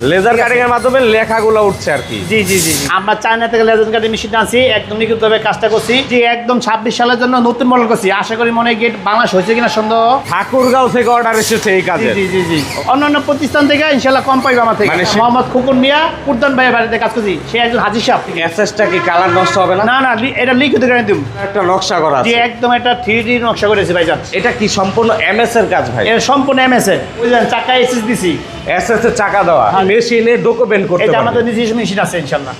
Laser cutting এর মাধ্যমে লেখাগুলো উঠছে আর কি। জি জি জি। আমরা চায়না থেকে লেজার কাটিং মেশিন আনছি একদম নিখুঁতভাবে কাজটা করছি। জি একদম ছাব্বিশ সালের জন্য নতুন মডেল করছি। আশা করি মনে গেট বাংলাদেশ হয়েছে কিনা সন্দেহ। ঠাকুরগাঁও থেকে অর্ডার এসেছে এই কাজে জি জি জি অন্যান্য প্রতিষ্ঠান থেকে ইনশাল্লাহ কম পাইবে আমার থেকে। মানে মোহাম্মদ খুকুন মিয়া কুরদান ভাইয়ের বাড়িতে কাজ করছি। সে একজন হাজির সাহেব। এসএসটা কি কালার নষ্ট হবে না? না না এটা লিখিত দিম একটা নকশা করা জি আছে। একদম একটা থ্রি ডি নকশা করেছি ভাইজান। এটা কি সম্পূর্ণ এমএস এর কাজ ভাই? এটা সম্পূর্ণ এমএস এর। বুঝলেন চাকা এসএস দিছি। এসএস এর চাকা দেওয়া। হ্যাঁ। মেশিনে ডকুমেন্ট করতে এটা আমাদের নিজস্ব মেশিন আছে ইনশাল্লাহ।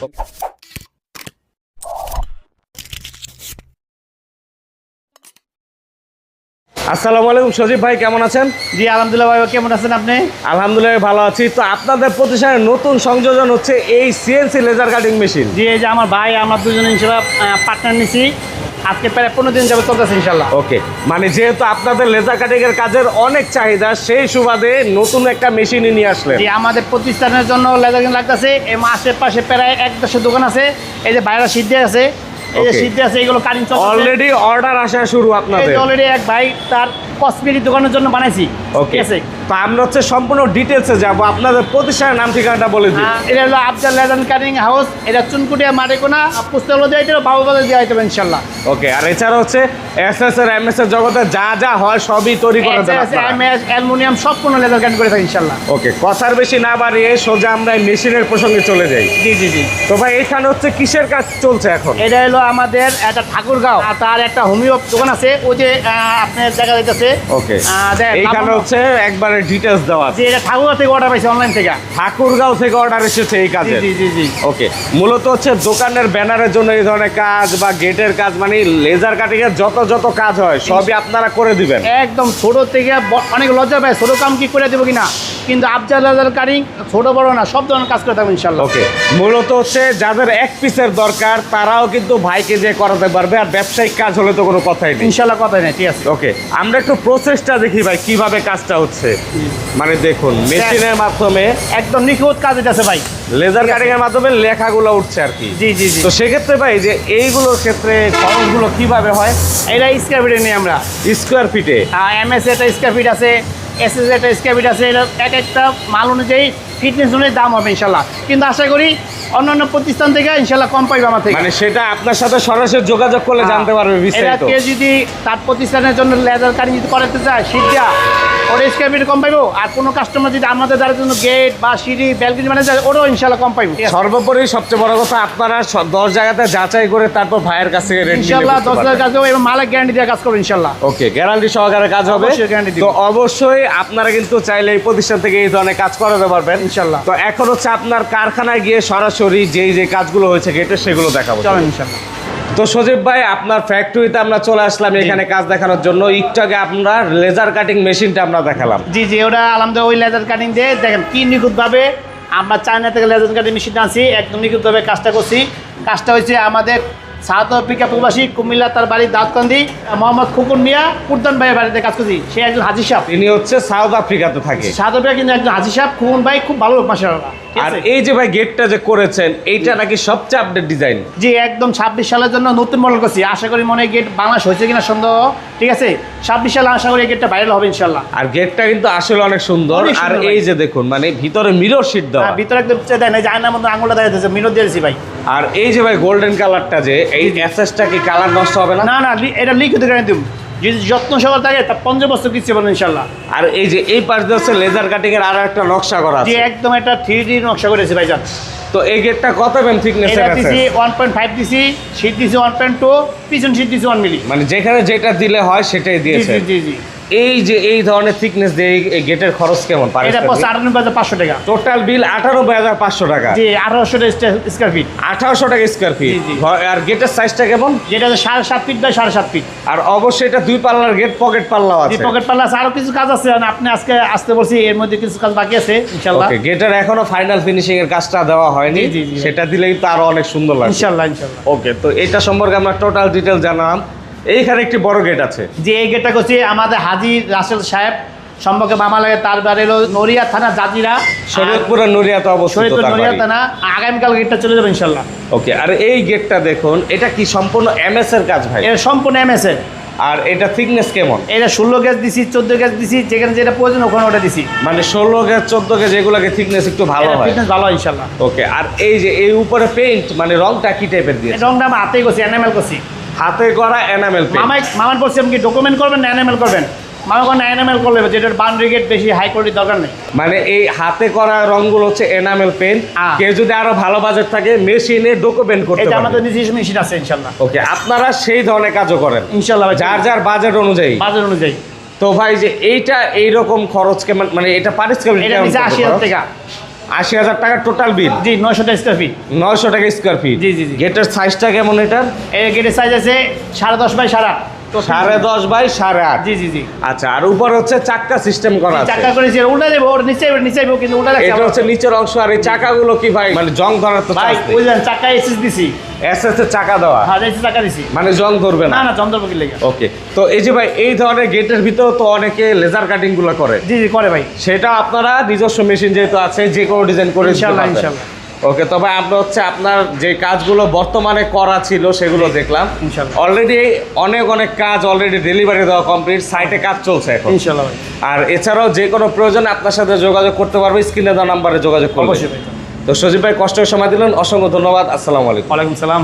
আসসালামু আলাইকুম সজীব ভাই কেমন আছেন? জি আলহামদুলিল্লাহ ভাই কেমন আছেন আপনি? আলহামদুলিল্লাহ ভালো আছি। তো আপনাদের প্রতিষ্ঠানের নতুন সংযোজন হচ্ছে এই সিএনসি লেজার কাটিং মেশিন জি এই যে আমার ভাই আমার দুজনে ইনশাল্লাহ পার্টনার নিছি। আজকে প্রায় পনেরো দিন যাবে চলতেছে ইনশাল্লাহ ওকে মানে যেহেতু আপনাদের লেজার কাটিং এর কাজের অনেক চাহিদা সেই সুবাদে নতুন একটা মেশিন নিয়ে আসলে আমাদের প্রতিষ্ঠানের জন্য লেদার লাগতেছে। এই আশেপাশে প্রায় এক দশের দোকান আছে। এই যে বাইরে সিদ্ধে আছে এই যে Okay. আছে এগুলো কারিং চলছে। অলরেডি অর্ডার আসা শুরু আপনাদের। অলরেডি এক ভাই তার কসমেটিক দোকানের জন্য বানাইছি। ওকে ঠিক আছে? তো আমরা হচ্ছে সম্পূর্ণ ডিটেলসে যাব। আপনাদের প্রতিষ্ঠানের নাম ঠিকানাটা বলে আহ, এটা হলো আফজাল লেদার কারিং হাউস। এটা চুনকুটিয়া মারেকোনা পুস্তক দিয়ে এটা বাবু বাজার দেওয়া হইতে ইনশাল্লাহ ওকে আর এছাড়া হচ্ছে এসএস এর এমএস এর জগতে যা যা হয় সবই তৈরি করে দেন আপনারা। এমএস অ্যালুমিনিয়াম সম্পূর্ণ লেদার কাটিং করে থাকি ইনশাল্লাহ ওকে কথার বেশি না বাড়িয়ে সোজা আমরা মেশিনের প্রসঙ্গে চলে যাই। জি জি জি। তো ভাই এখানে হচ্ছে কিসের কাজ চলছে এখন? এটা হলো আমাদের একটা ঠাকুরগাঁও তার একটা হোমিও দোকান আছে ওই যে আপনার জায়গা দিতেছে ওকে। এইখানে হচ্ছে একবারে ডিটেলস দেওয়া আছে। এটা ঠাকুরগাঁও থেকে অর্ডার পাইছে অনলাইন থেকে। ঠাকুরগাঁও থেকে অর্ডার এসেছে এই কাজে জি জি জি ওকে। মূলত হচ্ছে দোকানের ব্যানারের জন্য এই ধরনের কাজ বা গেটের কাজ মানে লেজার কাটিং এর যত যত কাজ হয় সবই আপনারা করে দিবেন। একদম ছোট থেকে অনেক লজ্জা পায় ছোট কাম কি করে দেবো কিনা? কিন্তু আফজাল আজাল কারিং ছোট বড় না সব ধরনের কাজ করে থাকব ইনশাল্লাহ ওকে মূলত হচ্ছে যাদের এক পিসের দরকার তারাও কিন্তু ভাইকে যে করাতে পারবে আর ব্যবসায়িক কাজ হলে তো কোনো কথাই নেই। ইনশাল্লাহ কথাই নেই ঠিক আছে। ওকে আমরা একটু প্রসেসটা দেখি ভাই কীভাবে কাজটা হচ্ছে। মানে দেখুন মেশিনের মাধ্যমে একদম নিখুঁত কাজ আছে ভাই। লেজার কাটিং এর মাধ্যমে লেখাগুলো উঠছে আর কি। জি জি জি। তো সেক্ষেত্রে ভাই যে এইগুলোর ক্ষেত্রে খরচগুলো কীভাবে হয়? এটা স্কোয়ার ফিটে নিই আমরা। স্কোয়ার ফিটে এম এস একটা স্কোয়ার ফিট আছে এস এস একটা স্ক্যাবিট আছে এটা এক একটা মাল অনুযায়ী ফিটনেস অনুযায়ী দাম হবে ইনশাল্লাহ। কিন্তু আশা করি অন্যান্য প্রতিষ্ঠান থেকে ইনশাল্লাহ কম পাইবে আমার থেকে। মানে সেটা আপনার সাথে সরাসরি যোগাযোগ করলে জানতে পারবে বিস্তারিত। কেউ যদি তার প্রতিষ্ঠানের জন্য লেজার কাটিং যদি করাতে চায় সিটটা ওটা স্কোয়ার ফিট কম পাইবো? আর কোনো কাস্টমার যদি আমাদের দ্বারা জন্য গেট বা সিঁড়ি ব্যালকনি মানে ওটাও ইনশাল্লাহ কম পাইবো। সর্বোপরি সবচেয়ে বড় কথা আপনারা দশ জায়গাতে যাচাই করে তারপর ভাইয়ের কাছ থেকে ইনশাল্লাহ দশ হাজার কাজ হবে এবং মালিক গ্যারান্টি দিয়ে কাজ করব ইনশাল্লাহ। ওকে গ্যারান্টি সহকারে কাজ হবে। অবশ্যই তো অবশ্যই আপনারা কিন্তু চাইলে এই প্রতিষ্ঠান থেকে এই ধরনের কাজ করাতে পারবেন। ইনশাল্লাহ। তো এখন হচ্ছে আপনার কারখানায় গিয়ে সরাসরি যেই যে কাজগুলো হয়েছে গেটে সেগুলো দেখাবো। চলেন ইনশাল্লাহ। তো সজীব ভাই আপনার ফ্যাক্টরিতে আমরা চলে আসলাম এখানে কাজ দেখানোর জন্য। আগে আমরা লেজার কাটিং মেশিনটা আমরা দেখালাম। জি জি ওটা আলহামদুলিল্লাহ ওই লেজার কাটিং দিয়ে দেখেন কি নিখুঁতভাবে আমরা চায়না থেকে লেজার কাটিং মেশিন আনছি একদম নিখুঁতভাবে কাজটা করছি। কাজটা হচ্ছে আমাদের সাউথ আফ্রিকা প্রবাসী কুমিল্লা তার বাড়ি দাউদকান্দি মোহাম্মদ খুকুন মিয়া কুরদান ভাইয়ের বাড়িতে কাজ করছি। সে একজন হাজির সাহেব। তিনি হচ্ছে সাউথ আফ্রিকাতে থাকে। সাউথ আফ্রিকা কিন্তু একজন হাজির সাহেব। খুকুন ভাই খুব ভালো লোক ঠিক আর এই যে ভাই গেটটা যে করেছেন এইটা নাকি সবচেয়ে আপডেট ডিজাইন জি একদম ছাব্বিশ সালের জন্য নতুন মডেল করছি। আশা করি মনে গেট বাংলাদেশ হয়েছে কিনা সন্দেহ। ঠিক আছে? ছাব্বিশ সালে আশা করি গেটটা ভাইরাল হবে ইনশাল্লাহ আর গেটটা কিন্তু আসলে অনেক সুন্দর। আর এই যে দেখুন মানে ভিতরে মিরর শিট দেওয়া। ভিতরে একদম দেয় না যে আয়নার মধ্যে আঙুলটা দেখা যাচ্ছে মিনত দিয়েছি ভাই। আর এই যে ভাই গোল্ডেন কালারটা যে এই এসএসটা কি কালার নষ্ট হবে না? না না এটা লিখিত দিব যদি যত্ন সবার থাকে তা পঞ্চাশ বছর কিনতে পারবেন ইনশাল্লাহ। আর এই যে এই পাশ দিয়ে লেজার কাটিং এর আরও একটা নকশা করা যে আছে। একদম একটা থ্রি ডি নকশা করেছে ভাইজান। তো এই গেটটা কত এমএম থিকনেস এটা এর আছে ওয়ান পয়েন্ট ফাইভ দিছি সিট দিছি ওয়ান পয়েন্ট টু পিছন সিট দিছি ওয়ান মিলি মানে যেখানে যেটা দিলে হয় সেটাই দিয়েছে জি জি জি। এই যে এই ধরনের থিকনেস দিয়ে এই- গেটের খরচ কেমন পারে এটা আটানব্বই হাজার পাঁচশো টাকা। টোটাল বিল আঠানব্বই হাজার পাঁচশো টাকা। জি আঠারোশো স্কোয়ার ফিট আঠারোশো টাকা স্কোয়ার ফিট। আর গেটের সাইজটা কেমন? যেটা সাড়ে সাত ফিট বাই সাড়ে সাত ফিট আর অবশ্যই এটা দুই পাল্লার গেট পকেট পাল্লাও আছে। পকেট পাল্লা আছে। আরও কিছু কাজ আছে। আপনি আজকে আসতে বলছি এর মধ্যে কিছু কাজ বাকি আছে ইনশাল্লাহ ওকে গেটের এখনও ফাইনাল ফিনিশিং এর কাজটা দেওয়া হয়নি। সেটা দিলেই তো আরও অনেক সুন্দর লাগবে। ইনশাল্লাহ ইনশাল্লাহ ওকে তো এটা সম্পর্কে আমরা টোটাল ডিটেল জানালাম। এইখানে একটি বড় গেট আছে। যে এই গেটটা করছি আমাদের হাজি রাসেল সাহেব সম্পর্কে মামা লাগে তার বাড়ি হলো নড়িয়া থানা জাজিরা। শরীয়তপুরের নড়িয়াতে অবস্থিত নড়িয়া থানা আগামীকাল গেটটা চলে যাবে ইনশাল্লাহ। ওকে আর এই গেটটা দেখুন এটা কি সম্পূর্ণ এমএস এর কাজ ভাই? এর সম্পূর্ণ এমএস এর। আর এটা থিকনেস কেমন? এটা ষোলো গ্যাস দিছি চোদ্দ গ্যাস দিছি যেখানে যেটা প্রয়োজন ওখানে ওটা দিছি। মানে ষোলো গেজ চোদ্দ গেজ এগুলোকে থিকনেস একটু ভালো হয়। ভালো ইনশাল্লাহ। ওকে আর এই যে এই উপরে পেইন্ট মানে রংটা কি টাইপের দিয়ে এটা রংটা আমি হাতেই করছি এনামেল করছি। হাতে করা এনামেল মামাই মামার বলছি আপনি ডকুমেন্ট করবেন না এনামেল করবেন। মামা কোনো এনামেল করলে যেটার বাউন্ডারি বেশি হাই কোয়ালিটি দরকার নেই। মানে এই হাতে করা রংগুলো হচ্ছে এনামেল পেইন্ট। কেউ যদি আরও ভালো বাজেট থাকে মেশিনে ডকুমেন্ট করতে এটা আমাদের পারবে নিজস্ব মেশিন আছে ইনশাল্লাহ। ওকে আপনারা সেই ধরনের কাজও করেন। যার যার বাজেট অনুযায়ী। অনুযায়ী। তো ভাই যে এইটা এইরকম খরচ কেমন মানে এটা কেমন হাজার খরচ? টাকা। আশি হাজার টাকা টোটাল বিল জি নয়শো টাকা স্কোয়ার ফিট নয়শো টাকা স্কোয়ার ফিট জি, জি। গেটের সাইজটা কেমন এটার? এর গেটের সাইজ আছে সাড়ে দশ বাই সাড়ে আট। সাড়ে দশ বাই সাড়ে আট। জি জি জি। আচ্ছা আর উপর হচ্ছে চাক্কা সিস্টেম করা আছে। চাকা করেছি উল্টা দেবো ওর নিচে নিচে কিন্তু উল্টা রাখছি এটা হচ্ছে নিচের অংশ আর এই চাকাগুলো কি ভাই? মানে জং ধরার তো ভাই বুঝলেন চাকা এসএস দিছি। এস এস এর চাকা দেওয়া। হ্যাঁ এসএস চাকা দিছি। মানে জং ধরবে না? লেগে? ওকে তো এই যে ভাই এই ধরনের গেটের ভিতর তো অনেকে লেজার কাটিংগুলো করে। জি জি করে ভাই। সেটা আপনারা নিজস্ব মেশিন যেহেতু আছে যে কোনো ডিজাইন করে। ওকে তবে আমরা হচ্ছে আপনার যে কাজগুলো বর্তমানে করা ছিল সেগুলো দেখলাম। অলরেডি অনেক অনেক কাজ অলরেডি ডেলিভারি দেওয়া কমপ্লিট সাইটে কাজ চলছে এখন। ইনশাল্লাহ আর এছাড়াও যে কোনো প্রয়োজনে আপনার সাথে যোগাযোগ করতে পারবে স্ক্রিনে দেওয়া নাম্বারে যোগাযোগ করব তো সজীব ভাই কষ্টের সময় দিলেন অসংখ্য ধন্যবাদ আসসালামু আলাইকুম। ওয়ালাইকুম সালাম।